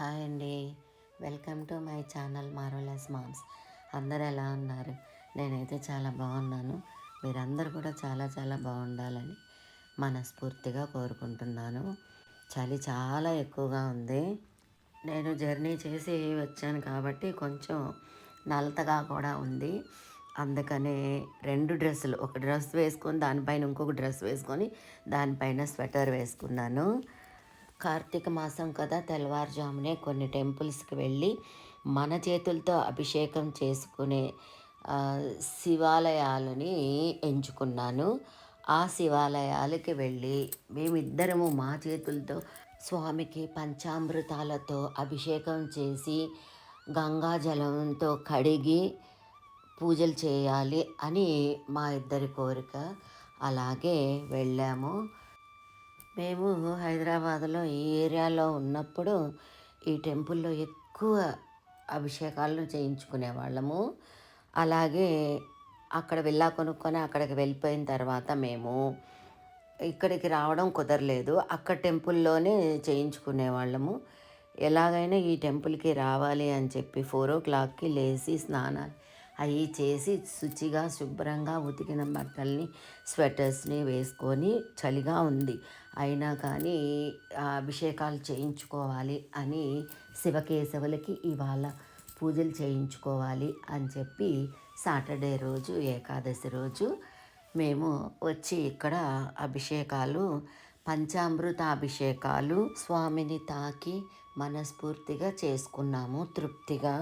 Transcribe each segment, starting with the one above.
Hi అండి. Welcome to my channel marvellous moms. అందరు ఎలా ఉన్నారు? నేనైతే చాలా బాగున్నాను. మీరందరూ కూడా చాలా చాలా బాగుండాలని మనస్ఫూర్తిగా కోరుకుంటున్నాను. చలి చాలా ఎక్కువగా ఉంది. నేను జర్నీ చేసి వచ్చాను కాబట్టి కొంచెం నలతగా కూడా ఉంది. అందుకనే రెండు డ్రెస్సులు ఒక డ్రెస్ వేసుకొని దానిపైన ఇంకొక డ్రెస్ వేసుకొని దానిపైన స్వెటర్ వేసుకున్నాను. కార్తీక మాసం కదా తెల్లవారుజామునే కొన్ని టెంపుల్స్కి వెళ్ళి మన చేతులతో అభిషేకం చేసుకునే శివాలయాలని ఎంచుకున్నాను. ఆ శివాలయాలకి వెళ్ళి మేమిద్దరము మా చేతులతో స్వామికి పంచామృతాలతో అభిషేకం చేసి గంగా జలంతో కడిగి పూజలు చేయాలి అని మా ఇద్దరి కోరిక. అలాగే వెళ్ళాము. మేము హైదరాబాద్లో ఈ ఏరియాలో ఉన్నప్పుడు ఈ టెంపుల్లో ఎక్కువ అభిషేకాలను చేయించుకునే వాళ్ళము అలాగే అక్కడ వెళ్ళా కొనుక్కొని అక్కడికి వెళ్ళిపోయిన తర్వాత మేము ఇక్కడికి రావడం కుదరలేదు. అక్కడ టెంపుల్లోనే చేయించుకునే వాళ్ళము ఎలాగైనా ఈ టెంపుల్కి రావాలి అని చెప్పి ఫోర్ ఓ క్లాక్కి లేచి స్నానాలు అవి చేసి శుచిగా శుభ్రంగా ఉతికిన బట్టల్ని స్వెటర్స్ని వేసుకొని చలిగా ఉంది. అయినా కానీ అభిషేకాలు చేయించుకోవాలి అని శివకేశవులకి ఇవాళ పూజలు చేయించుకోవాలి అని చెప్పి సాటర్డే రోజు ఏకాదశి రోజు మేము వచ్చి ఇక్కడ అభిషేకాలు పంచామృత అభిషేకాలు స్వామిని తాకి మనస్ఫూర్తిగా చేసుకున్నాము తృప్తిగా.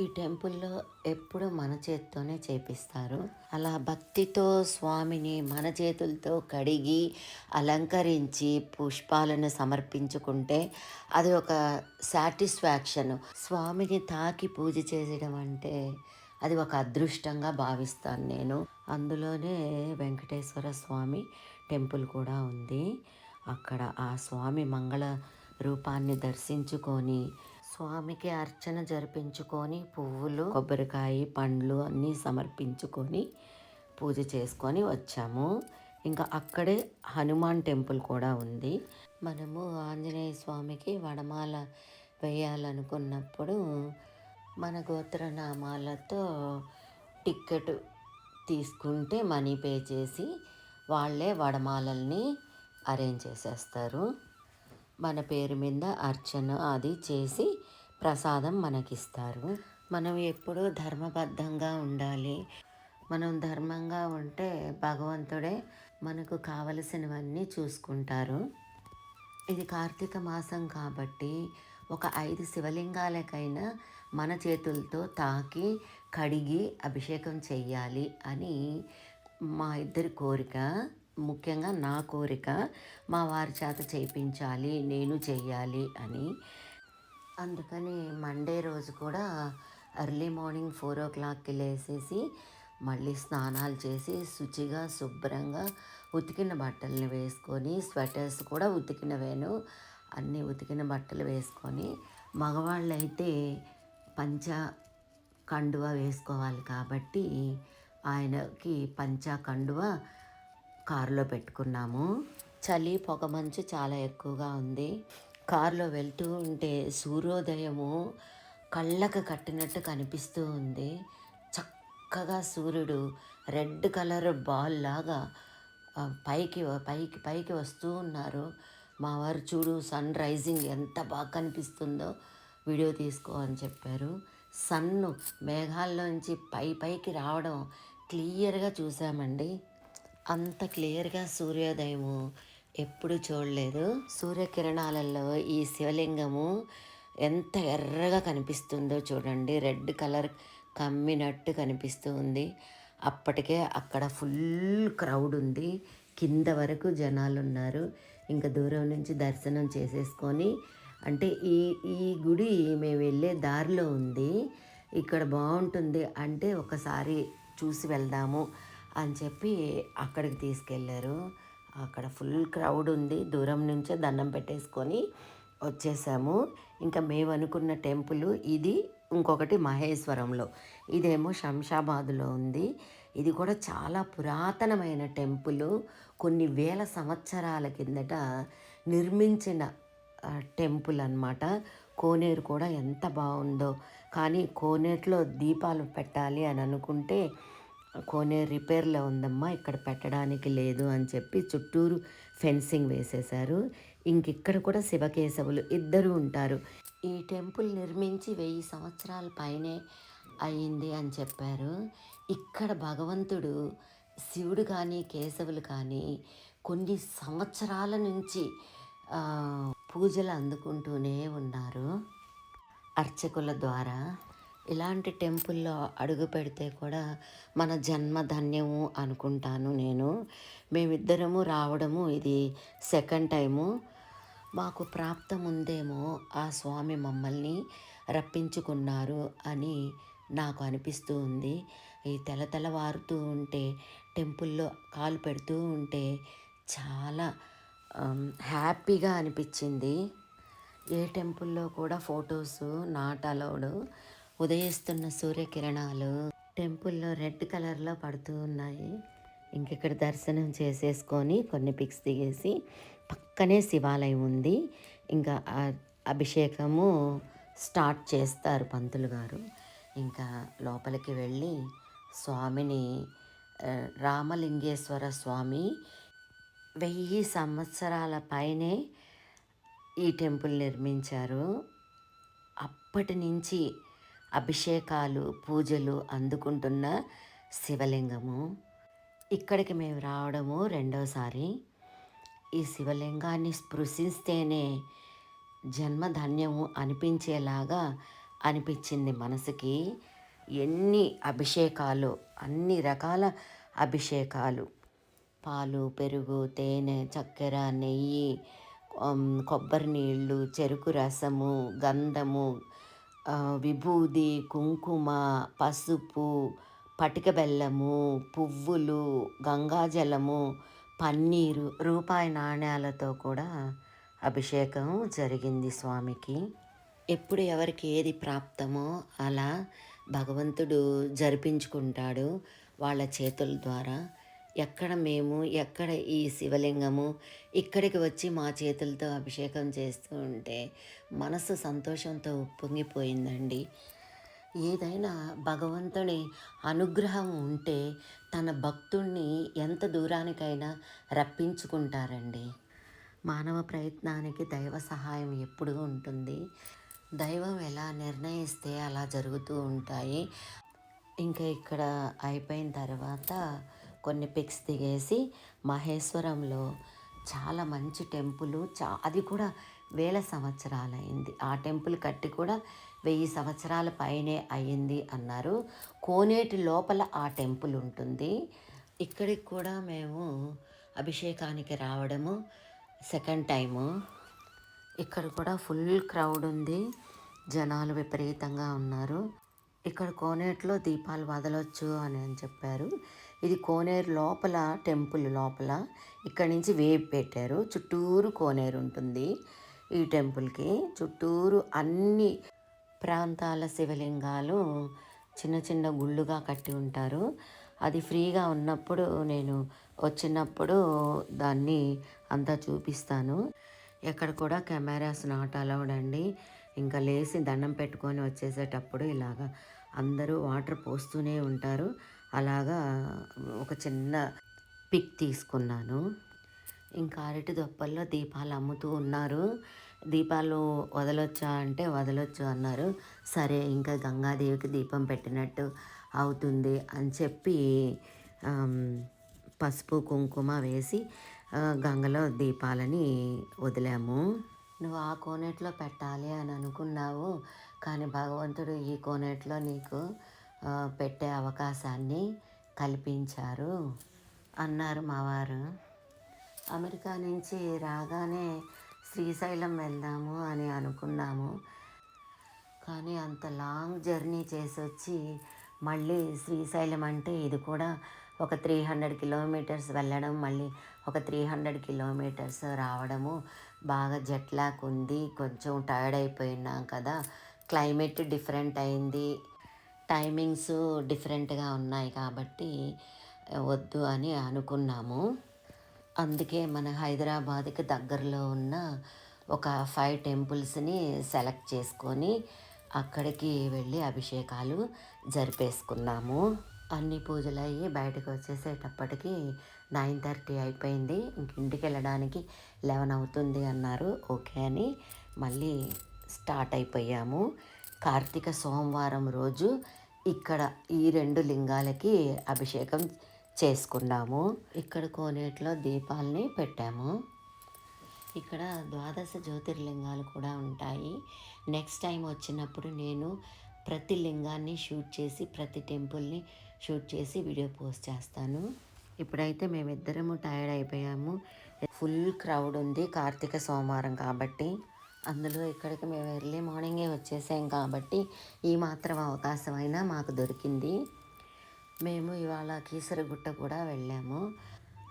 ఈ టెంపుల్లో ఎప్పుడు మన చేత్తోనే చేపిస్తారు. అలా భక్తితో స్వామిని మన చేతులతో కడిగి అలంకరించి పుష్పాలను సమర్పించుకుంటే అది ఒక సాటిస్ఫాక్షన్. స్వామిని తాకి పూజ చేయడం అంటే అది ఒక అదృష్టంగా భావిస్తాను నేను. అందులోనే వెంకటేశ్వర స్వామి టెంపుల్ కూడా ఉంది. అక్కడ ఆ స్వామి మంగళ రూపాన్ని దర్శించుకొని స్వామికి అర్చన జరిపించుకొని పువ్వులు కొబ్బరికాయ పండ్లు అన్నీ సమర్పించుకొని పూజ చేసుకొని వచ్చాము. ఇంకా అక్కడే హనుమాన్ టెంపుల్ కూడా ఉంది. మనము ఆంజనేయ స్వామికి వడమాల వేయాలనుకున్నప్పుడు మన గోత్రనామాలతో టిక్కెట్ తీసుకుంటే మనీ పే చేసి వాళ్ళే వడమాలల్ని అరేంజ్ చేసేస్తారు. మన పేరు మీద అర్చన అది చేసి ప్రసాదం మనకిస్తారు. మనం ఎప్పుడూ ధర్మబద్ధంగా ఉండాలి. మనం ధర్మంగా ఉంటే భగవంతుడే మనకు కావలసినవన్నీ చూసుకుంటారు. ఇది కార్తీక మాసం కాబట్టి ఒక ఐదు శివలింగాలకైనా మన చేతులతో తాకి కడిగి అభిషేకం చెయ్యాలి అని మా ఇద్దరి కోరిక. ముఖ్యంగా నా కోరిక మా వారి చేత చేయించాలి నేను చేయాలి అని. అందుకని మండే రోజు కూడా ఎర్లీ మార్నింగ్ ఫోర్ ఓ క్లాక్కి లేసేసి మళ్ళీ స్నానాలు చేసి శుచిగా శుభ్రంగా ఉతికిన బట్టల్ని వేసుకొని స్వెటర్స్ కూడా ఉతికినవేను. అన్నీ ఉతికిన బట్టలు వేసుకొని మగవాళ్ళైతే పంచ కండువ వేసుకోవాలి కాబట్టి ఆయనకి పంచ కండువ కారులో పెట్టుకున్నాము. చలి పొగమంచు చాలా ఎక్కువగా ఉంది. కారులో వెళ్తూ ఉంటే సూర్యోదయము కళ్ళకు కట్టినట్టు కనిపిస్తూ ఉంది. చక్కగా సూర్యుడు రెడ్ కలర్ బాల్ లాగా పైకి పైకి పైకి వస్తూ ఉన్నారు. మా వారు చూడు సన్ రైజింగ్ ఎంత బాగా కనిపిస్తుందో వీడియో తీసుకో అని చెప్పారు. సన్ను మేఘాల్లోంచి పై పైకి రావడం క్లియర్గా చూసామండి. అంత క్లియర్గా సూర్యోదయము ఎప్పుడు చూడలేదు. సూర్యకిరణాలలో ఈ శివలింగము ఎంత ఎర్రగా కనిపిస్తుందో చూడండి. రెడ్ కలర్ కమ్మినట్టు కనిపిస్తూ ఉంది. అప్పటికే అక్కడ ఫుల్ క్రౌడ్ ఉంది. కింద వరకు జనాలు ఉన్నారు ఇంకా దూరం నుంచి దర్శనం చేసేసుకొని అంటే ఈ ఈ గుడి మేము వెళ్ళే దారిలో ఉంది. ఇక్కడ బాగుంటుంది అంటే ఒకసారి చూసి వెళ్దాము. అని చెప్పి అక్కడికి తీసుకెళ్ళారు. అక్కడ ఫుల్ క్రౌడ్ ఉంది. దూరం నుంచే దండం పెట్టేసుకొని వచ్చేసాము. ఇంకా మేము అనుకున్న టెంపుల్ ఇది ఇంకొకటి మహేశ్వరంలో. ఇదేమో శంషాబాద్లో ఉంది. ఇది కూడా చాలా పురాతనమైన టెంపుల్. కొన్ని వేల సంవత్సరాల కిందట నిర్మించిన టెంపుల్ అన్నమాట. కోనేరు కూడా ఎంత బాగుందో. కానీ కోనేరులో దీపాలు పెట్టాలి అని అనుకుంటే కొనే రిపేర్లో ఉందమ్మా ఇక్కడ పెట్టడానికి లేదు అని చెప్పి చుట్టూరు ఫెన్సింగ్ వేసేశారు. ఇంకిక్కడ కూడా శివకేశవులు ఇద్దరు ఉంటారు. ఈ టెంపుల్ నిర్మించి వెయ్యి సంవత్సరాల పైనే అయింది అని చెప్పారు. ఇక్కడ భగవంతుడు శివుడు కానీ కేశవులు కానీ కొన్ని సంవత్సరాల నుంచి పూజలు అందుకుంటూనే ఉన్నారు అర్చకుల ద్వారా. ఇలాంటి టెంపుల్లో అడుగు పెడితే కూడా మన జన్మ ధన్యము అనుకుంటాను నేను. మేమిద్దరము రావడము ఇది సెకండ్ టైము. మాకు ప్రాప్తం ఉందేమో ఆ స్వామి మమ్మల్ని రప్పించుకున్నారు అని నాకు అనిపిస్తూ ఉంది. ఈ తెల తెల్లవారుతూ ఉంటే టెంపుల్లో కాలు పెడుతూ ఉంటే చాలా హ్యాపీగా అనిపించింది. ఏ టెంపుల్లో కూడా ఫొటోస్ నాట్ అలౌడ్. ఉదయిస్తున్న సూర్యకిరణాలు టెంపుల్లో రెడ్ కలర్లో పడుతూ ఉన్నాయి. ఇంకెక్కడ దర్శనం చేసేసుకొని కొన్ని పిక్స్ దిగేసి పక్కనే శివాలయం ఉంది. ఇంకా అభిషేకము స్టార్ట్ చేస్తారు పంతులు గారు. ఇంకా లోపలికి వెళ్ళి స్వామిని రామలింగేశ్వర స్వామి వెయ్యి సంవత్సరాల పైనే ఈ టెంపుల్ నిర్మించారు. అప్పటి నుంచి అభిషేకాలు పూజలు అందుకుంటున్న శివలింగము. ఇక్కడికి మేము రావడము రెండోసారి. ఈ శివలింగాన్ని స్పృశిస్తేనే జన్మధన్యము అనిపించేలాగా అనిపించింది మనసుకి. ఎన్ని అభిషేకాలు అన్ని రకాల అభిషేకాలు. పాలు పెరుగు తేనె చక్కెర నెయ్యి కొబ్బరి నీళ్ళు చెరుకు రసము గంధము విభూది కుంకుమ పసుపు పటిక బెల్లము పువ్వులు గంగాజలము పన్నీరు రూపాయి నాణ్యాలతో కూడా అభిషేకం జరిగింది స్వామికి. ఎప్పుడు ఎవరికి ఏది ప్రాప్తమో అలా భగవంతుడు జరిపించుకుంటాడు వాళ్ళ చేతుల ద్వారా. ఎక్కడ మేము ఎక్కడ ఈ శివలింగము ఇక్కడికి వచ్చి మా చేతులతో అభిషేకం చేస్తూ ఉంటే మనసు సంతోషంతో ఉప్పొంగిపోయిందండి. ఏదైనా భగవంతుని అనుగ్రహం ఉంటే తన భక్తుణ్ణి ఎంత దూరానికైనా రప్పించుకుంటారండి. మానవ ప్రయత్నానికి దైవ సహాయం ఎప్పుడూ ఉంటుంది. దైవం ఎలా నిర్ణయిస్తే అలా జరుగుతూ ఉంటాయి. ఇంకా ఇక్కడ అయిపోయిన తర్వాత కొన్ని పిక్స్ దిగేసి మహేశ్వరంలో చాలా మంచి టెంపుల్ చా అది కూడా వేల సంవత్సరాలైంది. ఆ టెంపుల్ కట్టి కూడా వెయ్యి సంవత్సరాల పైనే అయ్యింది అన్నారు. కోనేటి లోపల ఆ టెంపుల్ ఉంటుంది. ఇక్కడికి కూడా మేము అభిషేకానికి రావడము సెకండ్ టైము. ఇక్కడ కూడా ఫుల్ క్రౌడ్ ఉంది. జనాలు విపరీతంగా ఉన్నారు. ఇక్కడ కోనేటిలో దీపాలు వదలొచ్చు అని అని చెప్పారు. ఇది కోనేరు లోపల టెంపుల్ లోపల. ఇక్కడ నుంచి వేపు పెట్టారు. చుట్టూరు కోనేరు ఉంటుంది ఈ టెంపుల్కి చుట్టూరు అన్ని ప్రాంతాల శివలింగాలు చిన్న చిన్న గుళ్ళుగా కట్టి ఉంటారు. అది ఫ్రీగా ఉన్నప్పుడు నేను వచ్చినప్పుడు దాన్ని అంతా చూపిస్తాను. ఎక్కడ కూడా కెమెరాస్ నాట్ అలౌడ్ అండి. ఇంకా లేచి దండం పెట్టుకొని వచ్చేసేటప్పుడు ఇలాగ అందరూ వాటర్ పోస్తూనే ఉంటారు. అలాగా ఒక చిన్న పిక్ తీసుకున్నాను. ఇంకా అరటి దొప్పల్లో దీపాలు అమ్ముతూ ఉన్నారు. దీపాలు వదలొచ్చా అంటే వదలొచ్చు అన్నారు. సరే ఇంకా గంగాదేవికి దీపం పెట్టినట్టు అవుతుంది అని చెప్పి పసుపు కుంకుమ వేసి గంగలో దీపాలని వదిలాము. నువ్వు ఆ కోనేట్లో పెట్టాలి అని అనుకున్నావు. కానీ భగవంతుడు ఈ కోనేట్లో నీకు పెట్టే అవకాశాన్ని కల్పించారు అన్నారు మా వారు అమెరికా నుంచి రాగానే శ్రీశైలం వెళ్దాము అని అనుకున్నాము. కానీ అంత లాంగ్ జర్నీ చేసి వచ్చి మళ్ళీ శ్రీశైలం అంటే ఇది కూడా ఒక త్రీ హండ్రెడ్ కిలోమీటర్స్ వెళ్ళడం మళ్ళీ ఒక త్రీ హండ్రెడ్ కిలోమీటర్స్ రావడము. బాగా జెట్లాక్ ఉంది కొంచెం టైర్డ్ అయిపోయినాం కదా. క్లైమేట్ డిఫరెంట్ అయింది టైమింగ్స్ డిఫరెంట్గా ఉన్నాయి కాబట్టి వద్దు అని అనుకున్నాము. అందుకే మన హైదరాబాద్కి దగ్గరలో ఉన్న ఒక ఫైవ్ టెంపుల్స్ని సెలెక్ట్ చేసుకొని అక్కడికి వెళ్ళి అభిషేకాలు జరిపేసుకున్నాము. అన్ని పూజలు అయ్యి బయటకు వచ్చేసేటప్పటికి నైన్ థర్టీ అయిపోయింది. ఇంక ఇంటికి వెళ్ళడానికి లెవెన్ అవుతుంది అన్నారు. ఓకే అని మళ్ళీ స్టార్ట్ అయిపోయాము. కార్తీక సోమవారం రోజు ఇక్కడ ఈ రెండు లింగాలకి అభిషేకం చేసుకున్నాము. ఇక్కడ కోనేటిలో దీపాలని పెట్టాము. ఇక్కడ ద్వాదశ జ్యోతిర్లింగాలు కూడా ఉంటాయి. నెక్స్ట్ టైం వచ్చినప్పుడు నేను ప్రతి లింగాన్ని షూట్ చేసి ప్రతి టెంపుల్ని షూట్ చేసి వీడియో పోస్ట్ చేస్తాను. ఇప్పుడైతే మేమిద్దరము టైర్డ్ అయిపోయాము. ఫుల్ క్రౌడ్ ఉంది కార్తీక సోమవారం కాబట్టి. అందులో ఇక్కడికి మేము ఎర్లీ మార్నింగే వచ్చేసాం కాబట్టి ఈ మాత్రం అవకాశం అయినా మాకు దొరికింది. మేము ఇవాళ కీసరగుట్ట కూడా వెళ్ళాము.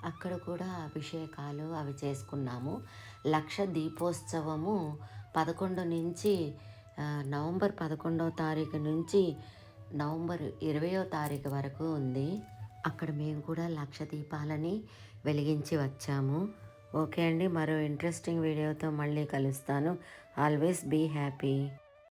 అక్కడ కూడా అభిషేకాలు అవి చేసుకున్నాము. లక్ష దీపోత్సవము పదకొండు నుంచి నవంబర్ పదకొండవ తారీఖు నుంచి నవంబర్ ఇరవయో తారీఖు వరకు ఉంది. అక్కడ మేము కూడా లక్ష దీపాలని వెలిగించి వచ్చాము. ఓకే అండి మరో ఇంట్రెస్టింగ్ వీడియోతో మళ్ళీ కలుస్తాను. Always be happy